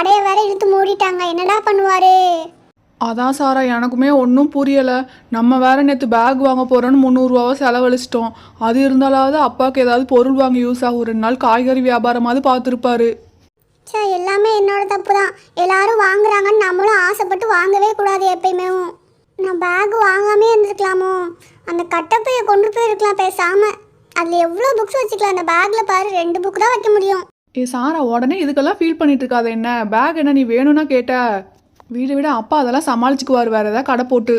கடையை வேற இழுத்து மூடிட்டாங்க. என்னடா பண்ணுவாரு? அதான் சாரா எனக்குமே ஒன்றும் புரியலை. நம்ம வேற நேற்று பேக் வாங்க போகிறோன்னு முந்நூறுரூவாவை செலவழிச்சிட்டோம். அது இருந்தாலாவது அப்பாவுக்கு ஏதாவது பொருள் வாங்க யூஸ் ஆகும். ரெண்டு நாள் காய்கறி வியாபாரமாவது பார்த்துருப்பாரு. சே எல்லாமே என்னோட தப்பு தான் எல்லாரும் வாங்குறாங்கன்னு நம்மளும் ஆசைப்பட்டு வாங்கவே கூடாது எப்பயுமே. நான் பேக் வாங்காமே இருந்திருக்கலாமோ? அந்த கட்டப்பையை கொண்டு போயிருக்கலாம் பேசாம. அதில் எவ்வளோ புக்ஸ் வச்சுக்கலாம்? அந்த பேக்கில் பாரு ரெண்டு புக் தான் வைக்க முடியும். ஏ சாரா உடனே இதுக்கெல்லாம் ஃபீல் பண்ணிட்டு இருக்காத என்ன? பேக் என்ன நீ வேணும்னா கேட்ட. வீடு விட அப்பா அதெல்லாம் சமாளிச்சுக்குவார் வேற ஏதாவது கடை போட்டு.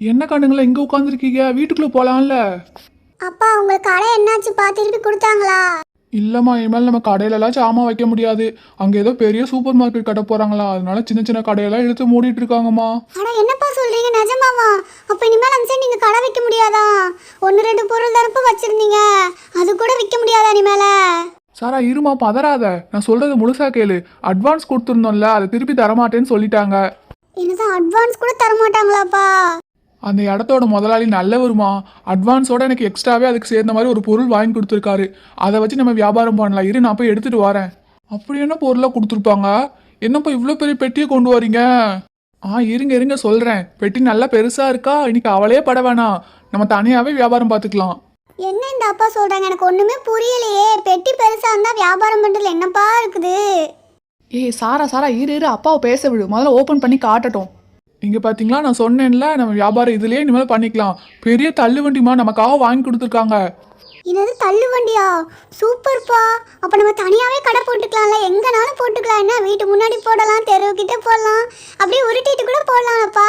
என்ன கண்ணுங்களா இங்கே உட்காந்துருக்கீங்க வீட்டுக்குள்ளே போகலாம்ல அப்பா உங்களுக்கு கடை என்னாச்சுப்பா திருப்பி கொடுத்தாங்களா? இல்லைம்மா இனிமேல் நம்ம கடையிலலாம் சாமான் வைக்க முடியாது. அங்கே ஏதோ பெரிய சூப்பர் மார்க்கெட் கடை போகிறாங்களா அதனால சின்ன சின்ன கடையெல்லாம் இழுத்து மூடிட்டு இருக்காங்கம்மா. அட என்னப்பா சொல்றீங்க? நிஜமாவா? அப்ப இனிமேல் அந்த சைடு நீங்க கடை வைக்க முடியாதா? ஒன்று ரெண்டு பொருள் தரப்பு வச்சிருந்தீங்க. அது கூட விற்க முடியாதா இனிமேல? சாரா இருமா பதறாத. நான் சொல்றது முழுசா கேளு. அட்வான்ஸ் கொடுத்துருந்தோம்ல அதை திருப்பி தரமாட்டேன்னு சொல்லிட்டாங்க. என்னதான் அட்வான்ஸ் கூட தர மாட்டாங்களாப்பா அந்த இடத்தோட முதலாளி நல்லவருமா? அட்வான்ஸோட எனக்கு எக்ஸ்ட்ராவே அதுக்கு சேர்ந்த மாதிரி ஒரு பொருள் வாங்கி கொடுத்துருக்காரு. அதை வச்சு நம்ம வியாபாரம் பண்ணலாம். இரு நான் போய் எடுத்துட்டு வரேன். அப்படி என்ன பொருளாக கொடுத்துருப்பாங்க? என்னப்பா இவ்வளோ பெரிய பெட்டியை கொண்டு வரீங்க? ஆ இருங்க இருங்க சொல்கிறேன் பெட்டி நல்லா பெருசாக இருக்கா? இன்னைக்கு அவளே பட வேணாம். நம்ம தனியாகவே வியாபாரம் பார்த்துக்கலாம். என்ன இந்த அப்பா சொல்றாங்க? எனக்கு ஒண்ணுமே புரியலையே. பெட்டி பெருசா இருந்தா வியாபாரம் பண்றதுல என்னப்பா இருக்குது? ஏய் சாரா சாரா இரு இரு. அப்பாவை பேச விடு. முதல்ல ஓப்பன் பண்ணி காட்டட்டும். இங்கே பார்த்தீங்களா நான் சொன்னேன்ல நம்ம வியாபாரம் இதுலேயே இனிமேல் பண்ணிக்கலாம். பெரிய தள்ளு வண்டிமா நமக்காக வாங்கி கொடுத்துருக்காங்க. என்னது தள்ளு வண்டியா சூப்பர்ப்பா. அப்ப நம்ம தனியாவே கடை போட்டுக்கலாம்ல. எங்கனாலும் போட்டுக்கலாம். என்ன வீட்டு முன்னாடி போடலாம் தெருவுக்கிட்ட போடலாம். அப்படியே உருட்டிட்டு கூட போடலாம்ப்பா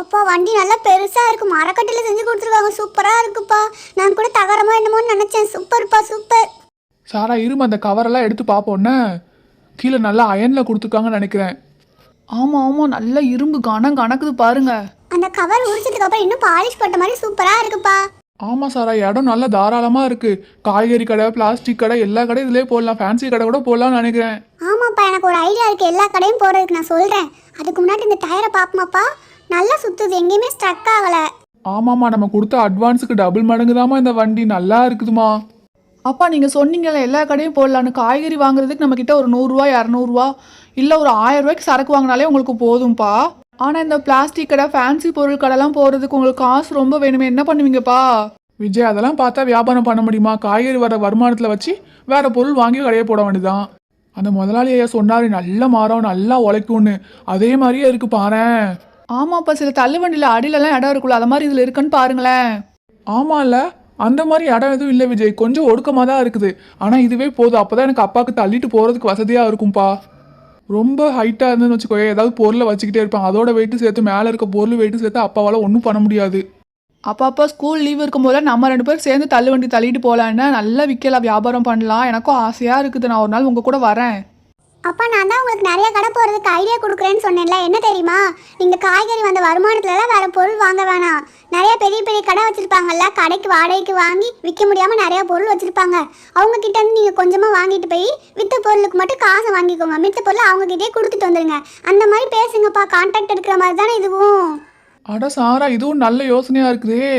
அப்பா வண்டி நல்லா பெருசா இருக்கு மரக்கட்டில செஞ்சு கொடுத்துருக்காங்க. சூப்பரா இருக்குப்பா. நான் கூட தகரமா என்னமோன்னு நினைச்சேன். சூப்பர்ப்பா சூப்பர். சாரா இருமா அந்த கவரெல்லாம் எடுத்து பார்ப்போன்னே கீழே நல்லா அயனில் கொடுத்துருக்காங்கன்னு நினைக்கிறேன். ஆமாம் ஆமாம் நல்ல இரும்பு கனம் கணக்குது பாருங்க. அந்த கவர் உரிச்சதுக்கு அப்புறம் இன்னும் பாலிஷ் போட்ட மாதிரி சூப்பரா இருக்குப்பா. ஆமாம் சாரா இடம் நல்லா தாராளமாக இருக்குது காய்கறி கடை பிளாஸ்டிக் கடை எல்லா கடையும் இதிலே போடலாம். ஃபேன்சி கடை கூட போடலாம்னு நினைக்கிறேன். ஆமாப்பா எனக்கு ஒரு ஐடியா இருக்கு. எல்லா கடையும் போறதுக்கு நான் சொல்றேன். அதுக்கு முன்னாடி இந்த டயரை பாப்போமாப்பா. நல்லா சுத்துது எங்கேயுமே ஸ்ட்ரக் ஆகல. ஆமாம்மா நம்ம கொடுத்த அட்வான்ஸுக்கு டபுள் மடங்கு இந்த வண்டி. நல்லா இருக்குதுமா அப்பா நீங்கள் சொன்னீங்கல்ல எல்லா கடையும் போடலான்னு. காய்கறி வாங்குறதுக்கு நம்மக்கிட்ட ஒரு நூறுரூவா இரநூறுவா இல்லை ஒரு ஆயிரம் ரூபாய்க்கு சரக்கு வாங்கினாலே உங்களுக்கு போதும்ப்பா ஆனால் இந்த பிளாஸ்டிக் கடை ஃபேன்சி பொருள் கடைலாம் போகிறதுக்கு உங்களுக்கு காசு ரொம்ப வேணுமே. என்ன பண்ணுவீங்கப்பா? விஜய் அதெல்லாம் பார்த்தா வியாபாரம் பண்ண முடியுமா? காய்கறி வர வருமானத்தில் வச்சு வேற பொருள் வாங்கி கடையை போட வேண்டியதான் அந்த முதலாளி ஐயா சொன்னார் நல்ல மரம் நல்லா உழைக்கும்னு. அதே மாதிரியே இருக்கு பாரேன். ஆமாப்பா சில தள்ளுவண்டியில் அடியிலலாம் இடம் இருக்குல்ல அது மாதிரி இதில் இருக்குன்னு பாருங்களேன். ஆமாம்ல அந்த மாதிரி இடம் எதுவும் இல்லை விஜய். கொஞ்சம் ஒடுக்கமாக தான் இருக்குது. ஆனால் இதுவே போதும். அப்போ தான் எனக்கு அப்பாவுக்கு தள்ளிட்டு போகிறதுக்கு வசதியாக இருக்கும்பா. ரொம்ப ஹைட்டாக இருந்துன்னு வச்சுக்கோ ஏதாவது பொருளை வச்சுக்கிட்டே இருப்பாங்க அதோட வெயிட்டு சேர்த்து மேலே இருக்க பொருள் வெயிட்டு சேர்த்து அப்பாவால் ஒன்றும் பண்ண முடியாது. அப்பா அப்பா ஸ்கூல் லீவ் இருக்கும்போது நம்ம ரெண்டு பேரும் சேர்ந்து தள்ளுவண்டி தள்ளிட்டு போகலான்னு நல்லா விற்கலாம் வியாபாரம் பண்ணலாம். எனக்கும் ஆசையாக இருக்குது. நான் ஒரு நாள் உங்கள் கூட வரேன். அப்பா நான் தான் உங்களுக்கு நிறைய கடை போகிறதுக்கு ஐடியா கொடுக்குறேன்னு சொன்னேன்ல. என்ன தெரியுமா? நீங்கள் காய்கறி வந்த வருமானத்துலலாம் வேறு பொருள் வாங்க வேணாம். நிறைய பெரிய பெரிய கடை வச்சுருப்பாங்கல்ல கடைக்கு வாடகைக்கு வாங்கி விற்க முடியாமல் நிறையா பொருள் வச்சுருப்பாங்க. அவங்கக்கிட்டேருந்து நீங்கள் கொஞ்சமாக வாங்கிட்டு போய் வித்த பொருளுக்கு மட்டும் காசை வாங்கிக்கோங்க. மித்த பொருளை அவங்கக்கிட்டே கொடுத்துட்டு வந்துடுங்க அந்த மாதிரி பேசுங்கப்பா. கான்டாக்ட் எடுக்கிற மாதிரி தானே இதுவும். அட சாரா இதுவும் நல்ல யோசனையாக இருக்குதே.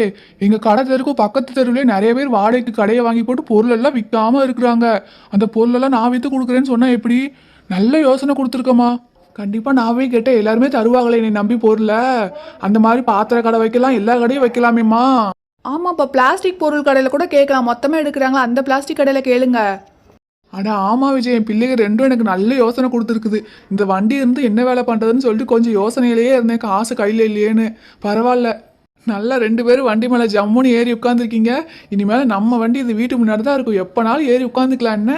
எங்கள் கடை தெருக்கும் பக்கத்து தெருவிலே நிறைய பேர் வாடகைக்கு கடையை வாங்கி போட்டு பொருளெல்லாம் விற்காமல் விற்காம இருக்கிறாங்க. அந்த பொருளெல்லாம் நான் விற்று கொடுக்குறேன்னு சொன்னால் எப்படி? நல்ல யோசனை கொடுத்துருக்கம்மா. கண்டிப்பாக நாவே கேட்டேன் எல்லாருமே தருவாங்களே என்னை நம்பி பொருளை அந்த மாதிரி பாத்திர கடை வைக்கலாம் எல்லா கடையும் வைக்கலாமேம்மா. ஆமாப்பா பிளாஸ்டிக் பொருள் கடையில் கூட கேட்கலாம் மொத்தமாக எடுக்கிறாங்களா? அந்த பிளாஸ்டிக் கடையில் கேளுங்க. அட ஆமா விஜய் என் பிள்ளைங்க ரெண்டும் எனக்கு நல்ல யோசனை கொடுத்துருக்குது. இந்த வண்டி இருந்து என்ன வேலை பண்ணுறதுன்னு சொல்லிட்டு கொஞ்சம் யோசனையிலேயே இருந்தேன். காசு கையில் இல்லையேன்னு. பரவாயில்ல. நல்லா ரெண்டு பேரும் வண்டி மேலே ஜம்முன்னு ஏறி உட்காந்துருக்கீங்க இனிமேல் நம்ம வண்டி இது வீட்டு முன்னாடி தான் இருக்கும். எப்போனாலும் ஏறி உட்காந்துக்கலாம் என்ன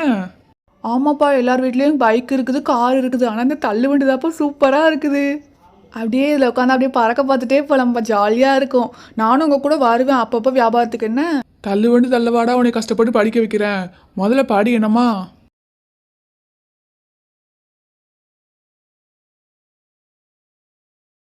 ஆமாப்பா எல்லார் வீட்லேயும் பைக் இருக்குது கார் இருக்குது. ஆனால் இந்த தள்ளுவண்டி தான்ப்பா சூப்பராக இருக்குது. அப்படியே இதில் உட்காந்து அப்படியே பறக்க பார்த்துட்டே போகலாம்ப்பா ஜாலியாக இருக்கும். நானும் உங்கள் கூட வருவேன். அப்பப்போ வியாபாரத்துக்கு என்ன? தள்ளு வண்டி தள்ளவாடா உன்னை கஷ்டப்பட்டு படிக்க வைக்கிறேன். முதல்ல படி என்னம்மா?